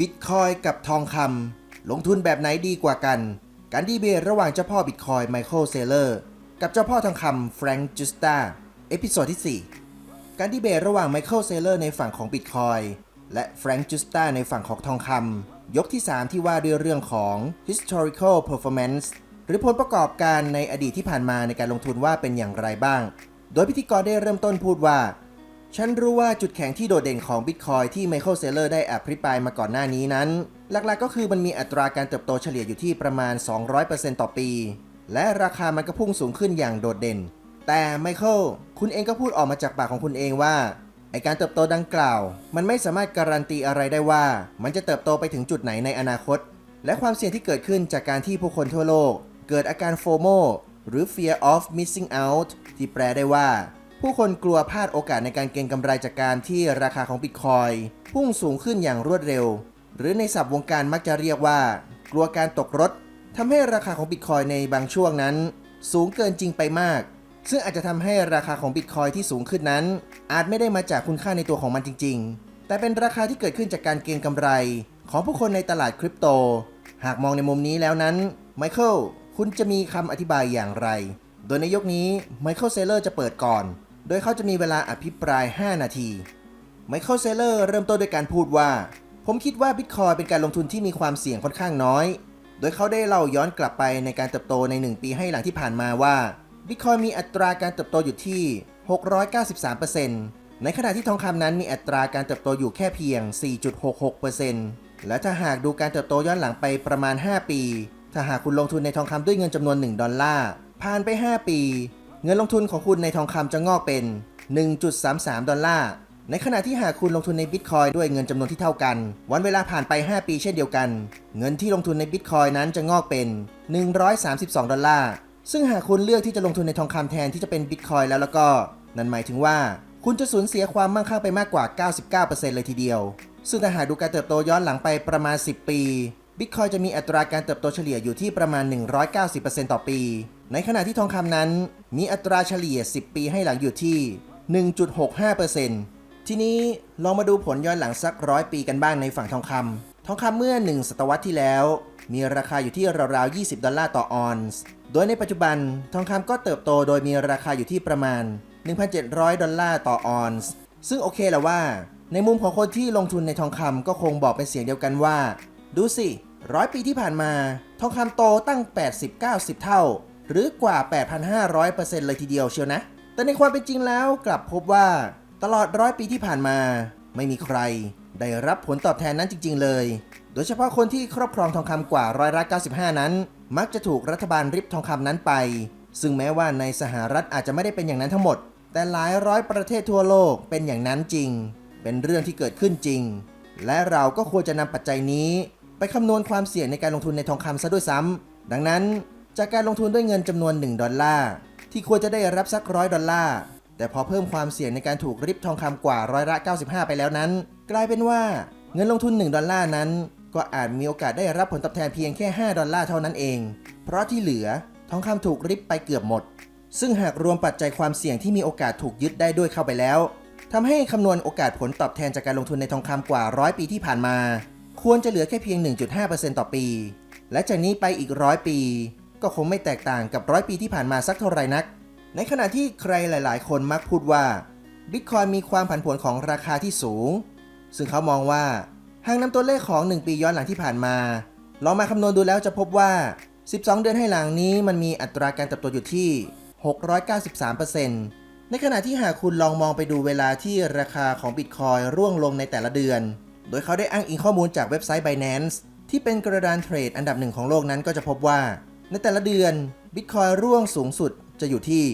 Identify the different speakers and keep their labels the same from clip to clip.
Speaker 1: บิตคอยกับทองคำลงทุนแบบไหนดีกว่ากัน การดีเบตระหว่างเจ้าพ่อบิตคอยไมเคิลเซเลอร์กับเจ้าพ่อทองคำแฟรงค์จูสตาเอพิโซดที่ 4 การดีเบตระหว่างไมเคิลเซเลอร์ในฝั่งของบิตคอยและแฟรงค์จูสตาในฝั่งของทองคำยกที่ 3 ที่ว่าด้วยเรื่องของ historical performance หรือผลประกอบการในอดีตที่ผ่านมาในการลงทุนว่าเป็นอย่างไรบ้าง โดยพิธีกรได้เริ่มต้นพูดว่า ฉันรู้ว่าจุดแข็งที่โดดเด่นของ Bitcoin ที่ Michael Saylor ได้อภิปรายมาก่อนหน้านี้นั้น หลักๆก็คือมันมีอัตราการเติบโตเฉลี่ยอยู่ที่ประมาณ 200%ต่อปี และราคามันก็พุ่งสูงขึ้นอย่างโดดเด่น แต่ไมเคิลคุณเองก็พูดออกมาจากปากของคุณเองว่าไอการเติบโตดังกล่าว มันไม่สามารถการันตีอะไรได้ว่า มันจะเติบโตไปถึงจุดไหนในอนาคต และความเสี่ยงที่เกิดขึ้นจากการที่ผู้คนทั่วโลก เกิดอาการโฟโมหรือ fear of missing out ที่แปลได้ว่า ผู้คนกลัวพลาดโอกาสในการเก็งกำไรจากการที่ราคาของบิตคอยพุ่งสูงขึ้นอย่างรวดเร็ว หรือในศัพท์วงการมักจะเรียกว่า กลัวการตกรถทำให้ราคาของบิตคอยในบางช่วงนั้น สูงเกินจริงไปมาก ซึ่งอาจจะทำให้ราคาของบิตคอยที่สูงขึ้นนั้น อาจไม่ได้มาจากคุณค่าในตัวของมันจริง ๆ แต่เป็นราคาที่เกิดขึ้นจากการเก็งกำไร ของผู้คนในตลาดคริปโต หากมองในมุมนี้แล้วนั้นไมเคิลคุณจะมีคำอธิบายอย่างไร โดยในยกนี้ไมเคิลเซเลอร์จะเปิดก่อน โดยเขาจะมีเวลาอภิปราย 5 นาที ไมเคิลเซเลอร์เริ่มต้นด้วยการพูดว่า ผมคิดว่าบิตคอยเป็นการลงทุนที่มีความเสี่ยงค่อนข้างน้อย โดยเขาได้เล่าย้อนกลับไปในการเติบโตใน 1 ปีให้หลังที่ผ่านมาว่าบิตคอยมีอัตราการเติบโตอยู่ที่ 693%ในขณะที่ทองคำนั้นมีอัตราการเติบโตอยู่แค่เพียง 4.66%และถ้าหากดูการเติบโตย้อนหลังไปประมาณ 5 ปี ถ้าหากคุณลงทุนในทองคำด้วยเงินจำนวน 1 ดอลลาร์ผ่านไป 5 ปี เงินลงทุนของคุณในทองคำจะงอกเป็น 1.33 ดอลลาร์ ในขณะที่หากคุณลงทุนในบิตคอยด้วยเงินจำนวนที่เท่ากัน วันเวลาผ่านไป 5 ปีเช่นเดียวกัน เงินที่ลงทุนในบิตคอยนั้นจะงอกเป็น 132 ดอลลาร์ ซึ่งหากคุณเลือกที่จะลงทุนในทองคำแทนที่จะเป็นบิตคอยแล้วแล้วก็ นั่นหมายถึงว่าคุณจะสูญเสียความมั่งคั่งไปมากกว่า 99%เลยทีเดียว ซึ่งถ้าหากดูการเติบโตย้อนหลังไปประมาณ 10 ปี บิตคอยจะมีอัตราการเติบโตเฉลี่ยอยู่ที่ประมาณ 190%ต่อปีในขณะที่ทองคำนั้นมีอัตราเฉลี่ย 10 ปีให้หลังอยู่ที่ 1.65%ทีนี้ลองมาดูผลย้อนหลังสักร้อยปีกันบ้างในฝั่งทองคำทองคำเมื่อ 1 ศตวรรษที่แล้ว มีราคาอยู่ที่ราวๆ 20 ดอลลาร์ต่อออนซ์ โดยในปัจจุบันทองคำก็เติบโตโดยมีราคาอยู่ที่ประมาณ 1,700 ดอลลาร์ต่อออนซ์ ซึ่งโอเคแหละว่า ในมุมของคนที่ลงทุนในทองคำก็คงบอกเป็นเสียงเดียวกันว่า ดูสิร้อยปีที่ผ่านมา ทองคำโตตั้ง 80-90 เท่า หรือกว่า 8,500%เลยทีเดียวเชียวนะ แต่ในความเป็นจริงแล้วกลับพบว่า ตลอดร้อยปีที่ผ่านมา ไม่มีใคร ได้รับผลตอบแทนนั้นจริง ๆ เลย โดยเฉพาะคนที่ครอบครองทองคำกว่าร้อยละ95 นั้น มักจะถูกรัฐบาลริบทองคำนั้นไป ซึ่งแม้ว่าในสหรัฐอาจจะไม่ได้เป็นอย่างนั้นทั้งหมด แต่หลายร้อยประเทศทั่วโลกเป็นอย่างนั้นจริง เป็นเรื่องที่เกิดขึ้นจริง และเราก็ควรจะนำปัจจัยนี้ ไปคำนวณความเสี่ยงในการลงทุนในทองคำซะด้วยซ้ำดังนั้น จากการลงทุนด้วยเงินจำนวน 1 ดอลลาร์ ที่ควรจะได้รับสักร้อยดอลลาร์ แต่พอเพิ่มความเสี่ยงในการถูกริบทองคำกว่าร้อยละ 95 ไปแล้วนั้น กลายเป็นว่าเงินลงทุน 1 ดอลลาร์นั้น ก็อาจมีโอกาสได้รับผลตอบแทนเพียงแค่ 5 ดอลลาร์เท่านั้นเอง เพราะที่เหลือทองคำถูกริบไปเกือบหมด ซึ่งหากรวมปัจจัยความเสี่ยงที่มีโอกาสถูกยึดได้ด้วยเข้าไปแล้วทำให้คำนวณโอกาสผลตอบแทนจากการลงทุนในทองคำกว่าร้อยปีที่ผ่านมา ควรจะเหลือแค่เพียง 1.5%ต่อปี และจากนี้ไปอีกร้อยปี ก็คงไม่แตกต่างกับร้อยปีที่ผ่านมาสักเท่าไหร่นัก ในขณะที่ใครหลาย ๆ คนมักพูดว่าบิตคอยมีความผันผวนของราคาที่สูง ซึ่งเขามองว่าหากนำตัวเลขของ 1 ปีย้อนหลังที่ผ่านมา ลองมาคำนวณดูแล้วจะพบว่า 12 เดือนให้หลังนี้มันมีอัตราการเติบโตอยู่ที่ 693%ในขณะที่หากคุณลองมองไปดูเวลาที่ราคาของบิตคอยร่วงลงในแต่ละเดือน โดยเขาได้อ้างอิงข้อมูลจากเว็บไซต์ Binance ที่เป็นกระดานเทรดอันดับหนึ่งของโลกนั้นก็จะพบว่า ในแต่ละเดือนบิตคอยร่วงสูงสุดจะอยู่ที่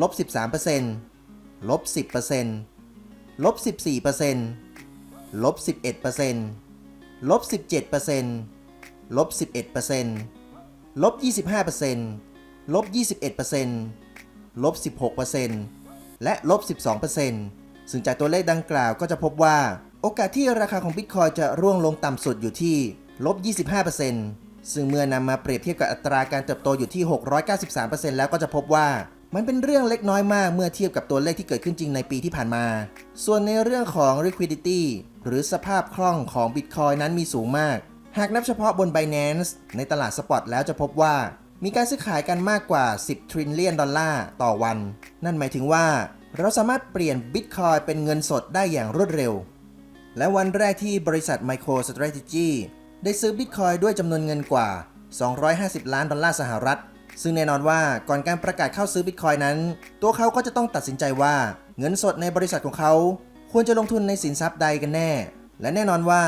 Speaker 1: ลบ 13%ลบ 10%ลบ 14%ลบ 11%ลบ 17%ลบ 11%ลบ 25%ลบ 21%ลบ 16%และลบ 12%ซึ่งจากตัวเลขดังกล่าวก็จะพบว่า โอกาสที่ราคาของบิตคอยจะร่วงลงต่ำสุดอยู่ที่ลบ 25% ซึ่งเมื่อนำมาเปรียบเทียบกับอัตราการเติบโตอยู่ที่ 693%แล้วก็จะพบว่ามันเป็นเรื่องเล็กน้อยมากเมื่อเทียบกับตัวเลขที่เกิดขึ้นจริงในปีที่ผ่านมา ส่วนในเรื่องของ liquidity หรือสภาพคล่องของ Bitcoin นั้นมีสูงมาก หากนับเฉพาะบน Binance ในตลาดสปอตแล้วจะพบว่า มีการซื้อขายกันมากกว่า 10ทริลเลียนดอลลาร์ต่อวัน นั่นหมายถึงว่า เราสามารถเปลี่ยน Bitcoin เป็นเงินสดได้อย่างรวดเร็ว และวันแรกที่บริษัท MicroStrategy ได้ซื้อ Bitcoin ด้วยจำนวนเงินกว่า 250 ล้านดอลลาร์สหรัฐ ซึ่งแน่นอนว่าก่อนการประกาศเข้าซื้อ Bitcoin นั้น ตัวเขาก็จะต้องตัดสินใจว่าเงินสดในบริษัทของเขา ควรจะลงทุนในสินทรัพย์ใดกันแน่ และแน่นอนว่า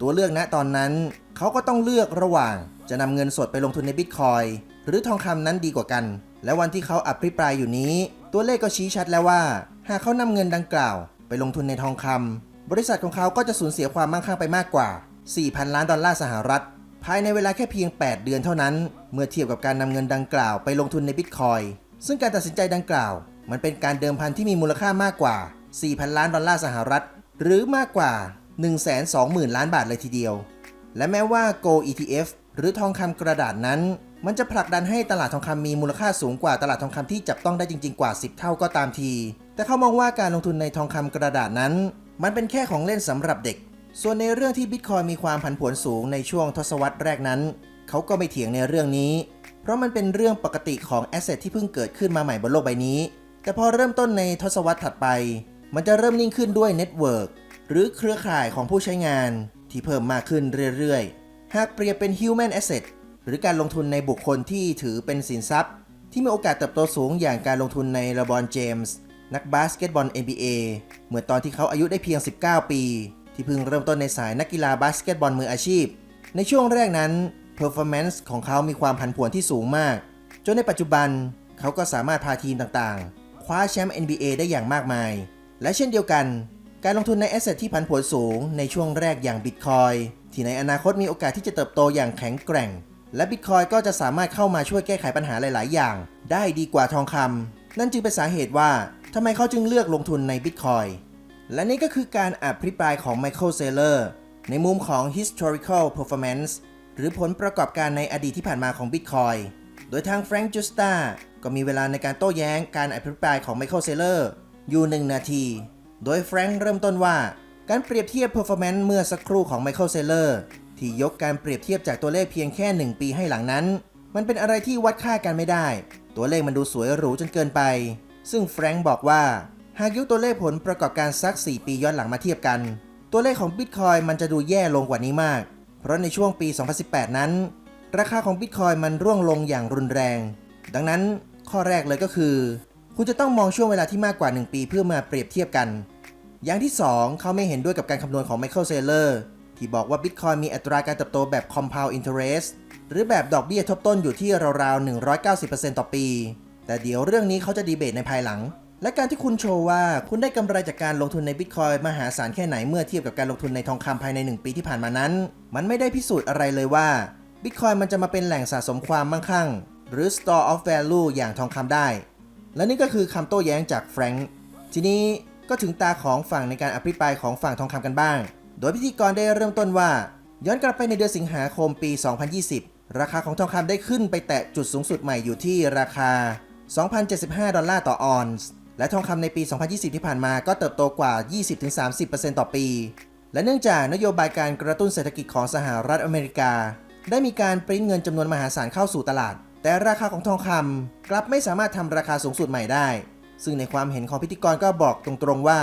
Speaker 1: ตัวเลือกณตอนนั้น เขาก็ต้องเลือกระหว่าง จะนำเงินสดไปลงทุนใน Bitcoin หรือทองคำนั้นดีกว่ากัน และวันที่เขาอภิปรายอยู่นี้ ตัวเลขก็ชี้ชัดแล้วว่า หากเขานำเงินดังกล่าว ไปลงทุนในทองคำบริษัทของเขาก็จะสูญเสียความมั่งคั่งไปมากกว่า 4,000 ล้านดอลลาร์สหรัฐ ภายในเวลาแค่เพียง 8 เดือนเท่านั้น เมื่อเทียบกับการนำเงินดังกล่าวไปลงทุนในบิตคอยซึ่งการตัดสินใจดังกล่าว มันเป็นการเดิมพันที่มีมูลค่ามากกว่า 4,000 ล้านดอลลาร์สหรัฐ หรือมากกว่า 120,000 ล้านบาทเลยทีเดียว และแม้ว่า Go ETF หรือทองคำกระดาษนั้น มันจะผลักดันให้ตลาดทองคำมีมูลค่าสูงกว่าตลาดทองคำที่จับต้องได้จริง ๆ กว่า 10 เท่าก็ตามที แต่เขามองว่าการลงทุนในทองคำกระดาษนั้น มันเป็นแค่ของเล่นสำหรับเด็ก ส่วนในเรื่องที่บิตคอยมีความผันผวนสูงในช่วงทศวรรษแรกนั้น เขาก็ไม่เถียงในเรื่องนี้ เพราะมันเป็นเรื่องปกติของแอสเซทที่เพิ่งเกิดขึ้นมาใหม่บนโลกใบนี้ แต่พอเริ่มต้นในทศวรรษถัดไป มันจะเริ่มนิ่งขึ้นด้วยเน็ตเวิร์กหรือเครือข่ายของผู้ใช้งานที่เพิ่มมากขึ้นเรื่อยๆ หากเปรียบเป็น human asset หรือการลงทุนในบุคคลที่ถือเป็นสินทรัพย์ ที่มีโอกาสเติบโตสูงอย่างการลงทุนในเลบอนเจมส์นักบาสเกตบอล NBA เมื่อตอนที่เขาอายุได้เพียง 19 ปี ที่เพิ่งเริ่มต้นในสายนักกีฬาบาสเกตบอลมืออาชีพ ในช่วงแรกนั้น performance ของเขามีความผันผวนที่สูงมาก จนในปัจจุบันเขาก็สามารถพาทีมต่างๆ คว้าแชมป์ NBA ได้อย่างมากมาย และเช่นเดียวกัน การลงทุนในแอสเซทที่ผันผวนสูงในช่วงแรกอย่าง Bitcoin ที่ในอนาคตมีโอกาสที่จะเติบโตอย่างแข็งแกร่ง และ Bitcoin ก็จะสามารถเข้ามาช่วยแก้ไขปัญหาหลาย ๆ อย่าง ได้ดีกว่าทองคำนั่นจึงเป็นสาเหตุว่าทำไมเขาจึงเลือกลงทุนใน Bitcoin และนี่ก็คือการอภิปรายของ Michael Saylor ในมุมของ historical performance หรือผลประกอบการในอดีตที่ผ่านมาของ Bitcoin โดยทาง Frank Justa ก็มีเวลาในการโต้แย้งการอภิปรายของ Michael Saylor อยู่ 1 นาที โดย Frank เริ่มต้นว่าการเปรียบเทียบ performance เมื่อสักครู่ของ Michael Saylor ที่ยกการเปรียบเทียบจากตัวเลขเพียงแค่ 1 ปีให้หลังนั้น มันเป็นอะไรที่วัดค่ากันไม่ได้ ตัวเลขมันดูสวยหรูจนเกินไป ซึ่งแฟรงค์บอกว่า หากยกตัวเลขผลประกอบการสัก 4 ปีย้อนหลังมาเทียบกัน ตัวเลขของ Bitcoin มันจะดูแย่ลงกว่านี้มาก เพราะในช่วงปี 2018 นั้น ราคาของ Bitcoin มันร่วงลงอย่างรุนแรง ดังนั้นข้อแรกเลยก็คือ คุณจะต้องมองช่วงเวลาที่มากกว่า 1 ปีเพื่อมาเปรียบเทียบกัน อย่างที่ 2 เขาไม่เห็นด้วยกับการคำนวณของ Michael Saylor ที่บอกว่า Bitcoin มีอัตราการเติบโตแบบ compound interest หรือแบบดอกเบี้ยทบต้นอยู่ที่ราวๆ 190%ต่อปี แต่เดี๋ยวเรื่องนี้เขาจะดีเบตในภายหลัง และการที่คุณโชว์ว่าคุณได้กำไรจากการลงทุนใน Bitcoin มหาศาลแค่ไหนเมื่อเทียบกับการลงทุนในทองคำภายใน 1 ปีที่ผ่านมานั้น มันไม่ได้พิสูจน์อะไรเลยว่า Bitcoin มันจะมาเป็นแหล่งสะสมความมั่งคั่ง หรือ store of value อย่างทองคำได้ และนี่ก็คือคำโต้แย้งจากแฟรงค์ทีนี้ก็ถึงตาของฝั่งในการอภิปรายของฝั่งทองคำกันบ้าง โดยพิธีกรได้เริ่มต้นว่า ย้อนกลับไปในเดือนสิงหาคมปี 2020 ราคาของทองคำได้ขึ้นไปแตะจุดสูงสุดใหม่อยู่ที่ราคา 2,075 ดอลลาร์ต่อออนซ์ และทองคำในปี 2020 ที่ผ่านมาก็เติบโตกว่า 20-30%ต่อปี และเนื่องจากนโยบายการกระตุ้นเศรษฐกิจของสหรัฐอเมริกา ได้มีการปริ้นเงินจำนวนมหาศาลเข้าสู่ตลาด แต่ราคาของทองคำกลับไม่สามารถทำราคาสูงสุดใหม่ได้ ซึ่งในความเห็นของพิธีกรก็บอกตรงๆว่า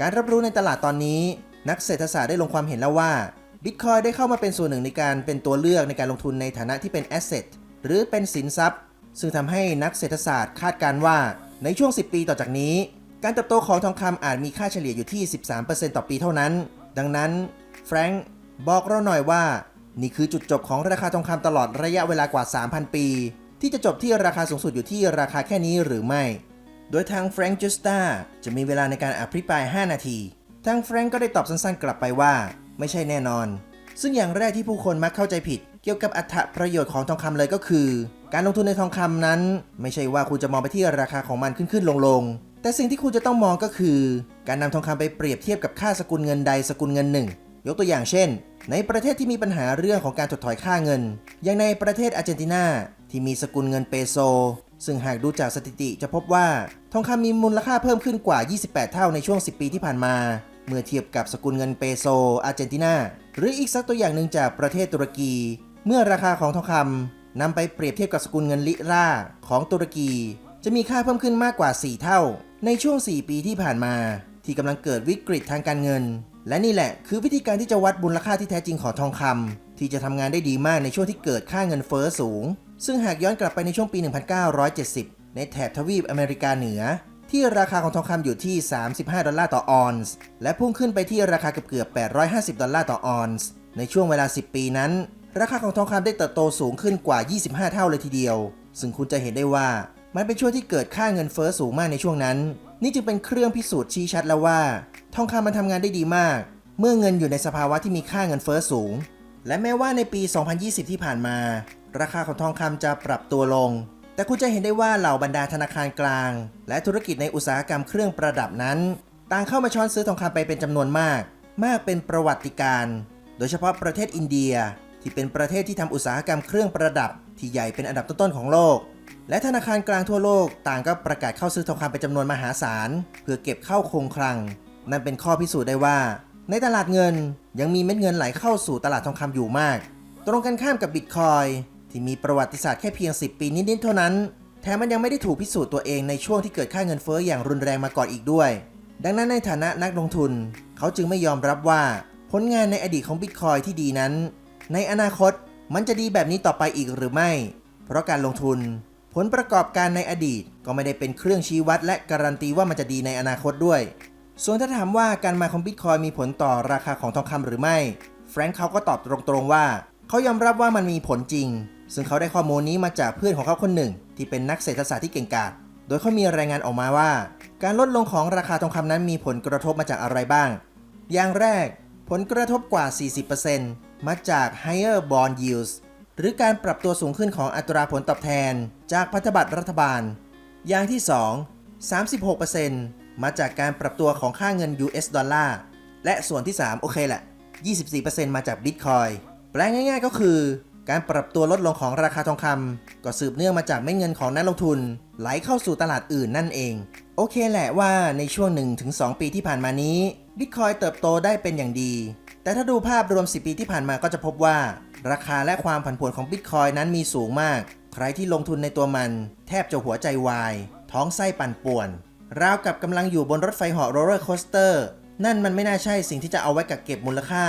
Speaker 1: การรับรู้ในตลาดตอนนี้ นักเศรษฐศาสตร์ได้ลงความเห็นแล้วว่าบิตคอยได้เข้ามาเป็นส่วนหนึ่งในการเป็นตัวเลือกในการลงทุนในฐานะที่เป็นแอสเซทหรือเป็นสินทรัพย์ ซึ่งทำให้นักเศรษฐศาสตร์คาดการณ์ว่า ในช่วง 10 ปีต่อจากนี้ การเติบโตของทองคำอาจมีค่าเฉลี่ยอยู่ที่ 13%ต่อปีเท่านั้น ดังนั้นแฟรงค์บอกเราหน่อยว่า นี่คือจุดจบของราคาทองคำตลอดระยะเวลากว่า 3,000 ปี ที่จะจบที่ราคาสูงสุดอยู่ที่ราคาแค่นี้หรือไม่ โดยทางแฟรงค์จูสตาจะมีเวลาในการอภิปราย 5 นาที ทางแฟรงค์ก็ได้ตอบสั้นๆ กลับไปว่า ไม่ใช่แน่นอน ซึ่งอย่างแรกที่ผู้คนมักเข้าใจผิด เกี่ยวกับอัตประโยชน์ของทองคำเลยก็คือ การลงทุนในทองคำนั้น ไม่ใช่ว่าคุณจะมองไปที่ราคาของมันขึ้นๆลงๆแต่สิ่งที่คุณจะต้องมองก็คือ การนำทองคำไปเปรียบเทียบกับค่าสกุลเงินใดสกุลเงินหนึ่ง ยกตัวอย่างเช่น ในประเทศที่มีปัญหาเรื่องของการถดถอยค่าเงิน อย่างในประเทศอาร์เจนตินาที่มีสกุลเงินเปโซ ซึ่งหากดูจากสถิติจะพบว่า ทองคำมีมูลค่าเพิ่มขึ้นกว่า 28 เท่าในช่วง 10 ปีที่ผ่านมา เมื่อเทียบกับสกุลเงินเปโซอาร์เจนตินาหรืออีกสักตัวอย่างหนึ่งจากประเทศตุรกี เมื่อราคาของทองคำ นำไปเปรียบเทียบกับสกุลเงินลิราของตุรกี จะมีค่าเพิ่มขึ้นมากกว่า 4 เท่า ในช่วง 4 ปีที่ผ่านมา ที่กำลังเกิดวิกฤตทางการเงิน และนี่แหละคือวิธีการที่จะวัดมูลค่าที่แท้จริงของทองคำที่จะทำงานได้ดีมากในช่วงที่เกิดค่าเงินเฟ้อสูง ซึ่งหากย้อนกลับไปในช่วงปี 1970 ในแถบทวีปอเมริกาเหนือ ที่ราคาของทองคำอยู่ที่ 35 ดอลลาร์ต่อออนซ์และพุ่งขึ้นไปที่ราคาเกือบๆ850 ดอลลาร์ต่อออนซ์ในช่วงเวลา 10 ปีนั้น ราคาของทองคำได้เติบโตสูงขึ้นกว่า 25 เท่าเลยทีเดียว ซึ่งคุณจะเห็นได้ว่ามันเป็นช่วงที่เกิดค่าเงินเฟ้อสูงมากในช่วงนั้น นี่จึงเป็นเครื่องพิสูจน์ชี้ชัดแล้วว่า ทองคำมันทำงานได้ดีมาก เมื่อเงินอยู่ในสภาวะที่มีค่าเงินเฟ้อสูง และแม้ว่าในปี 2020 ที่ผ่านมา ราคาของทองคำจะปรับตัวลง แต่คุณจะเห็นได้ว่าเหล่าบรรดาธนาคารกลาง และธุรกิจในอุตสาหกรรมเครื่องประดับนั้น ต่างเข้ามาช้อนซื้อทองคำไปเป็นจำนวนมาก มากเป็นประวัติการณ์โดยเฉพาะประเทศอินเดีย ที่เป็นประเทศที่ทำอุตสาหกรรมเครื่องประดับ ที่ใหญ่เป็นอันดับต้นๆของโลก และธนาคารกลางทั่วโลกต่างก็ประกาศเข้าซื้อทองคำเป็นจำนวนมหาศาล เพื่อเก็บเข้าคงคลัง นั่นเป็นข้อพิสูจน์ได้ว่า ในตลาดเงินยังมีเม็ดเงินไหลเข้าสู่ตลาดทองคำอยู่มาก ตรงกันข้ามกับบิตคอยที่มีประวัติศาสตร์แค่เพียง 10 ปีนิดๆเท่านั้นแถมมันยังไม่ได้ถูกพิสูจน์ตัวเองในช่วงที่เกิดค่าเงินเฟ้ออย่างรุนแรงมาก่อนอีกด้วย ดังนั้นในฐานะนักลงทุน เขาจึงไม่ยอมรับว่าผลงานในอดีตของบิตคอยที่ดีนั้น ในอนาคตมันจะดีแบบนี้ต่อไปอีกหรือไม่ เพราะการลงทุน ผลประกอบการในอดีตก็ไม่ได้เป็นเครื่องชี้วัด และการันตีว่ามันจะดีในอนาคตด้วย ส่วนถ้าถามว่าการมาของบิตคอยมีผลต่อราคาของทองคำหรือไม่ แฟรงค์เขาก็ตอบตรงๆว่า เขายอมรับว่ามันมีผลจริง ซึ่งเขาได้ข้อมูลนี้มาจากเพื่อนของเขาคนหนึ่ง ที่เป็นนักเศรษฐศาสตร์ที่เก่งกาจ โดยเขามีรายงานออกมาว่า การลดลงของราคาทองคำนั้นมีผลกระทบมาจากอะไรบ้าง อย่างแรก ผลกระทบกว่า 40% มาจาก higher bond yields หรือการปรับตัวสูงขึ้นของอัตราผลตอบแทน จากพันธบัตรรัฐบาล อย่างที่ 2 36%มาจากการปรับตัวของค่าเงิน US ดอลลาร์ และส่วนที่ 3 โอเคแหละ 24%มาจาก Bitcoin แปลง่ายๆก็คือ การปรับตัวลดลงของราคาทองคำก็สืบเนื่องมาจากเม็ดเงินของนักลงทุน ไหลเข้าสู่ตลาดอื่นนั่นเอง โอเคแหละว่าในช่วง 1-2 ปีที่ผ่านมานี้ Bitcoin เติบโตได้เป็นอย่างดี แต่ถ้าดูภาพรวม 10 ปีที่ผ่านมาก็จะพบว่า ราคาและความผันผวนของ Bitcoin นั้นมีสูงมาก ใครที่ลงทุนในตัวมัน แทบจะหัวใจวาย ท้องไส้ปั่นป่วน ราวกับกำลังอยู่บนรถไฟเหาะโรลเลอร์โคสเตอร์ นั่นมันไม่น่าใช่สิ่งที่จะเอาไว้กักเก็บมูลค่า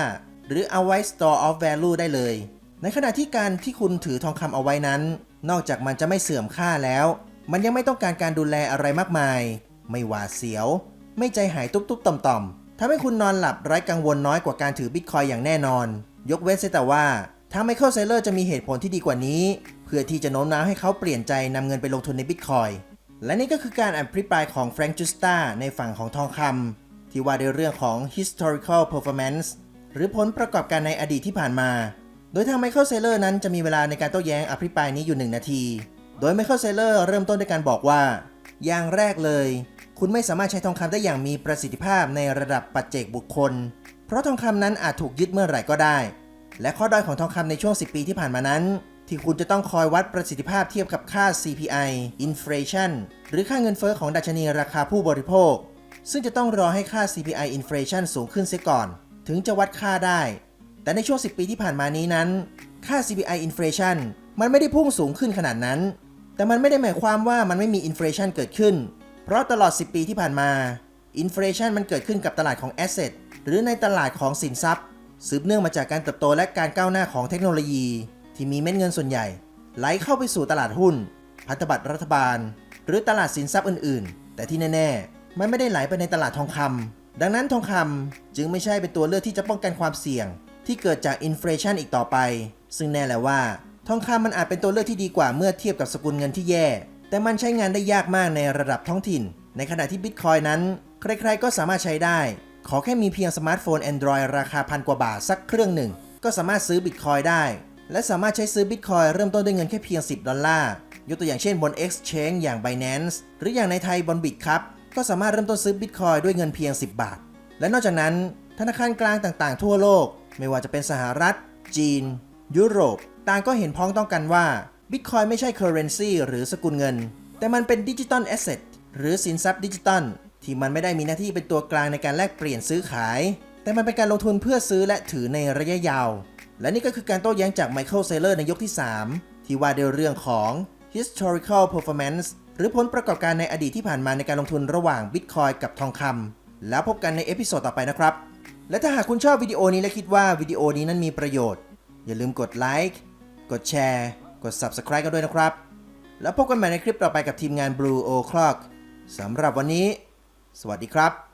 Speaker 1: หรือเอาไว้ store of value ได้เลย ในขณะที่การที่คุณถือทองคำเอาไว้นั้น นอกจากมันจะไม่เสื่อมค่าแล้ว มันยังไม่ต้องการการดูแลอะไรมากมาย ไม่หวาดเสียว ไม่ใจหายตุ๊บๆต่อมๆ ทำให้คุณนอนหลับไร้กังวลน้อยกว่าการถือบิตคอยอย่างแน่นอน ยกเว้นเสียแต่ว่าถ้าไมเคิลเซเลอร์จะมีเหตุผลที่ดีกว่านี้ เพื่อที่จะโน้มน้าวให้เขาเปลี่ยนใจนำเงินไปลงทุนในบิตคอยและนี่ก็คือการอภิปรายของแฟรงค์จูสตาในฝั่งของทองคำที่ว่าในเรื่องของ historical performance หรือผลประกอบการในอดีตที่ผ่านมา โดยทางไมเคิลเซเลอร์นั้นจะมีเวลาในการโต้แย้งอภิปรายนี้อยู่ 1 นาที โดยไมเคิลเซเลอร์เริ่มต้นด้วยการบอกว่า อย่างแรกเลย คุณไม่สามารถใช้ทองคำได้อย่างมีประสิทธิภาพในระดับปัจเจกบุคคล เพราะทองคำนั้นอาจถูกยึดเมื่อไหร่ก็ได้ และข้อด้อยของทองคำในช่วง 10 ปีที่ผ่านมานั้น ที่คุณจะต้องคอยวัดประสิทธิภาพเทียบกับค่า CPI inflation หรือค่าเงินเฟอ้อของดัชนีราคาผู้บริโภค ซึ่งจะต้องรอให้ค่า CPI inflation สูงขึ้นเสียก่อน ถึงจะวัดค่าได้ แต่ในช่วง 10 ปีที่ผ่านมานี้นั้น ค่า CPI inflation มันไม่ได้พุ่งสูงขึ้นขนาดนั้น แต่มันไม่ได้หมายความว่ามันไม่มี inflation เกิดขึ้น เพราะตลอด 10 ปีที่ผ่านมา inflation มันเกิดขึ้นกับตลาดของ asset หรือในตลาดของสินทรัพย์ สืบเนื่องมาจากการเติบโตและการก้าวหน้าของเทคโนโลยี ที่มีเม็ดเงินส่วนใหญ่ ไหลเข้าไปสู่ตลาดหุ้น พันธบัตรรัฐบาล หรือตลาดสินทรัพย์อื่น ๆ แต่ที่แน่ ๆ มันไม่ได้ไหลไปในตลาดทองคำดังนั้นทองคำจึงไม่ใช่เป็นตัวเลือกที่จะป้องกันความเสี่ยง ที่เกิดจากอินฟลชันอีกต่อไป ซึ่งแน่แหละว่า ทองคำมันอาจเป็นตัวเลือกที่ดีกว่าเมื่อเทียบกับสกุลเงินที่แย่ แต่มันใช้งานได้ยากมากในระดับท้องถิ่น ในขณะที่บิตคอยนั้น ใครๆ ก็สามารถใช้ได้ ขอแค่มีเพียงสมาร์ทโฟน Android ราคาพันกว่าบาทสักเครื่องหนึ่ง ก็สามารถซื้อบิตคอยได้ และสามารถใช้ซื้อบิตคอยเริ่มต้นด้วยเงินแค่เพียง 10 ดอลลาร์ ยกตัวอย่างเช่นบน Exchange อย่าง Binance หรืออย่างในไทยบน Bitcup ก็สามารถเริ่มต้นซื้อบิตคอยด้วยเงินเพียง 10 บาท และนอกจากนั้น ธนาคารกลางต่างๆ ทั่วโลก ไม่ว่าจะเป็นสหรัฐ จีน ยุโรป ต่างก็เห็นพ้องต้องกันว่า Bitcoin ไม่ใช่ currency หรือสกุลเงิน แต่มันเป็นดิจิ t a ล asset หรือสินทรัพย์ดิจิตอลที่มันไม่ได้มีหน้าที่เป็นตัวกลางในการแลกเปลี่ยนซื้อขาย แต่มันเป็นการลงทุนเพื่อซื้อและถือในระยะยาว และนี่ก็คือการโต้แย้งจากไมเคิลเซเลอร์ในยกที่ 3 ที่ว่าด้วยเรื่องของ historical performance หรือผลประกอบการในอดีตที่ผ่านมาในการลงทุนระหว่าง Bitcoin กับทองคำแล้วพบกันในเอพิโซดต่อไปนะครับ และถ้าหากคุณชอบวิดีโอนี้และคิดว่าวิดีโอนี้นั้นมีประโยชน์ อย่าลืมกดไลค์กดแชร์ กด Subscribe กันด้วยนะครับ แล้วพบกันใหม่ในคลิปต่อไปกับทีมงาน Blue O'Clock สำหรับวันนี้ สวัสดีครับ